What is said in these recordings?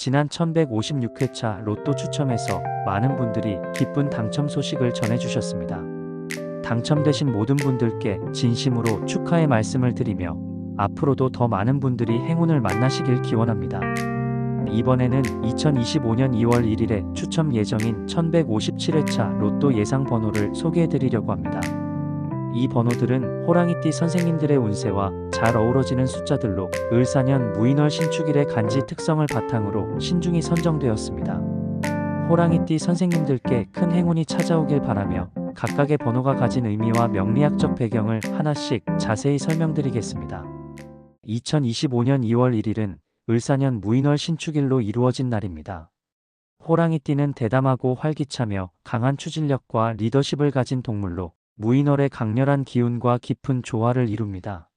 지난 1156회차 로또 추첨에서 많은 분들이 기쁜 당첨 소식을 전해주셨습니다. 당첨되신 모든 분들께 진심으로 축하의 말씀을 드리며 앞으로도 더 많은 분들이 행운을 만나시길 기원합니다. 이번에는 2025년 2월 1일에 추첨 예정인 1157회차 로또 예상 번호를 소개해 드리려고 합니다. 이 번호들은 호랑이띠 선생님들의 운세와 잘 어우러지는 숫자들로 을사년 무인월 신축일의 간지 특성을 바탕으로 신중히 선정되었습니다. 호랑이띠 선생님들께 큰 행운이 찾아오길 바라며 각각의 번호가 가진 의미와 명리학적 배경을 하나씩 자세히 설명드리겠습니다. 2025년 2월 1일은 을사년 무인월 신축일로 이루어진 날입니다. 호랑이띠는 대담하고 활기차며 강한 추진력과 리더십을 가진 동물로 무인월의 강렬한 기운과 깊은 조화를 이룹니다.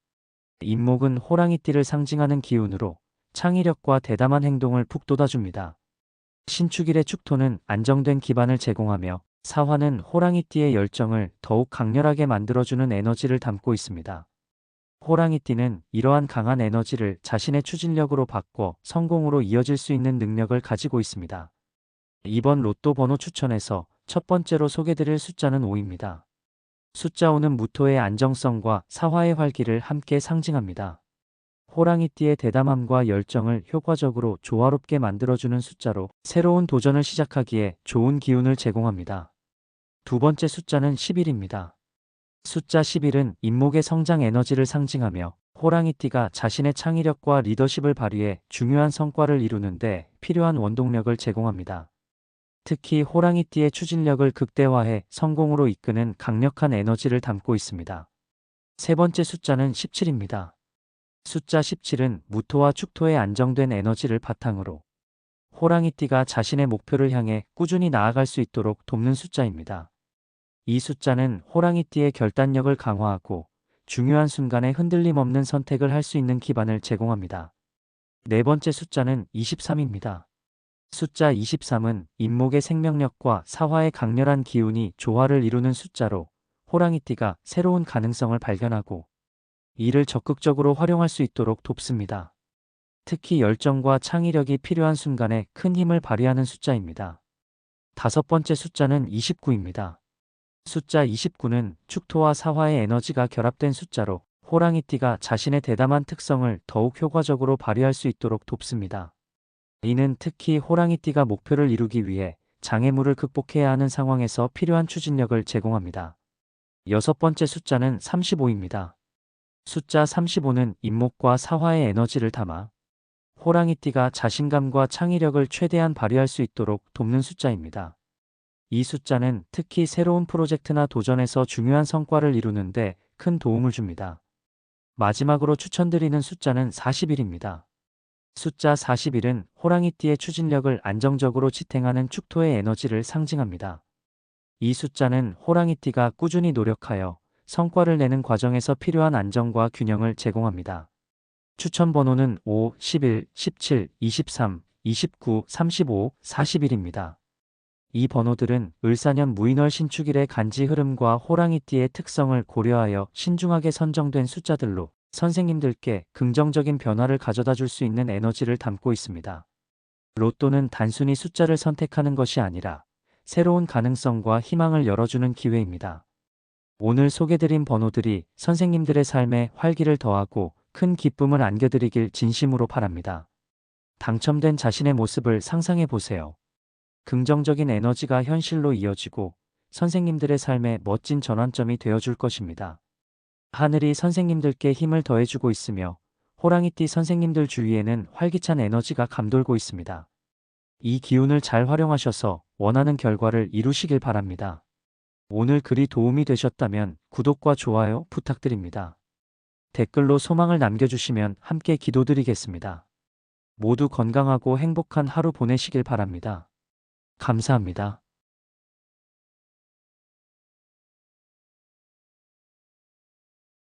인목은 호랑이띠를 상징하는 기운으로 창의력과 대담한 행동을 북돋아줍니다. 신축일의 축토는 안정된 기반을 제공하며 사화는 호랑이띠의 열정을 더욱 강렬하게 만들어주는 에너지를 담고 있습니다. 호랑이띠는 이러한 강한 에너지를 자신의 추진력으로 바꿔 성공으로 이어질 수 있는 능력을 가지고 있습니다. 이번 로또 번호 추천에서 첫 번째로 소개드릴 숫자는 5입니다. 숫자 5는 무토의 안정성과 사화의 활기를 함께 상징합니다. 호랑이띠의 대담함과 열정을 효과적으로 조화롭게 만들어주는 숫자로 새로운 도전을 시작하기에 좋은 기운을 제공합니다. 두 번째 숫자는 11입니다. 숫자 11은 인목의 성장 에너지를 상징하며 호랑이띠가 자신의 창의력과 리더십을 발휘해 중요한 성과를 이루는데 필요한 원동력을 제공합니다. 특히 호랑이띠의 추진력을 극대화해 성공으로 이끄는 강력한 에너지를 담고 있습니다. 세 번째 숫자는 17입니다. 숫자 17은 무토와 축토의 안정된 에너지를 바탕으로 호랑이띠가 자신의 목표를 향해 꾸준히 나아갈 수 있도록 돕는 숫자입니다. 이 숫자는 호랑이띠의 결단력을 강화하고 중요한 순간에 흔들림 없는 선택을 할 수 있는 기반을 제공합니다. 네 번째 숫자는 23입니다. 숫자 23은 인목의 생명력과 사화의 강렬한 기운이 조화를 이루는 숫자로 호랑이띠가 새로운 가능성을 발견하고 이를 적극적으로 활용할 수 있도록 돕습니다. 특히 열정과 창의력이 필요한 순간에 큰 힘을 발휘하는 숫자입니다. 다섯 번째 숫자는 29입니다. 숫자 29는 축토와 사화의 에너지가 결합된 숫자로 호랑이띠가 자신의 대담한 특성을 더욱 효과적으로 발휘할 수 있도록 돕습니다. 이는 특히 호랑이띠가 목표를 이루기 위해 장애물을 극복해야 하는 상황에서 필요한 추진력을 제공합니다. 여섯 번째 숫자는 35입니다. 숫자 35는 인목과 사화의 에너지를 담아 호랑이띠가 자신감과 창의력을 최대한 발휘할 수 있도록 돕는 숫자입니다. 이 숫자는 특히 새로운 프로젝트나 도전에서 중요한 성과를 이루는데 큰 도움을 줍니다. 마지막으로 추천드리는 숫자는 40일입니다. 숫자 41은 호랑이띠의 추진력을 안정적으로 지탱하는 축토의 에너지를 상징합니다. 이 숫자는 호랑이띠가 꾸준히 노력하여 성과를 내는 과정에서 필요한 안정과 균형을 제공합니다. 추천 번호는 5, 11, 17, 23, 29, 35, 41입니다. 이 번호들은 을사년 무인월 신축일의 간지 흐름과 호랑이띠의 특성을 고려하여 신중하게 선정된 숫자들로 선생님들께 긍정적인 변화를 가져다 줄 수 있는 에너지를 담고 있습니다. 로또는 단순히 숫자를 선택하는 것이 아니라 새로운 가능성과 희망을 열어주는 기회입니다. 오늘 소개드린 번호들이 선생님들의 삶에 활기를 더하고 큰 기쁨을 안겨드리길 진심으로 바랍니다. 당첨된 자신의 모습을 상상해 보세요. 긍정적인 에너지가 현실로 이어지고 선생님들의 삶에 멋진 전환점이 되어줄 것입니다. 하늘이 선생님들께 힘을 더해주고 있으며 호랑이띠 선생님들 주위에는 활기찬 에너지가 감돌고 있습니다. 이 기운을 잘 활용하셔서 원하는 결과를 이루시길 바랍니다. 오늘 글이 도움이 되셨다면 구독과 좋아요 부탁드립니다. 댓글로 소망을 남겨주시면 함께 기도드리겠습니다. 모두 건강하고 행복한 하루 보내시길 바랍니다. 감사합니다.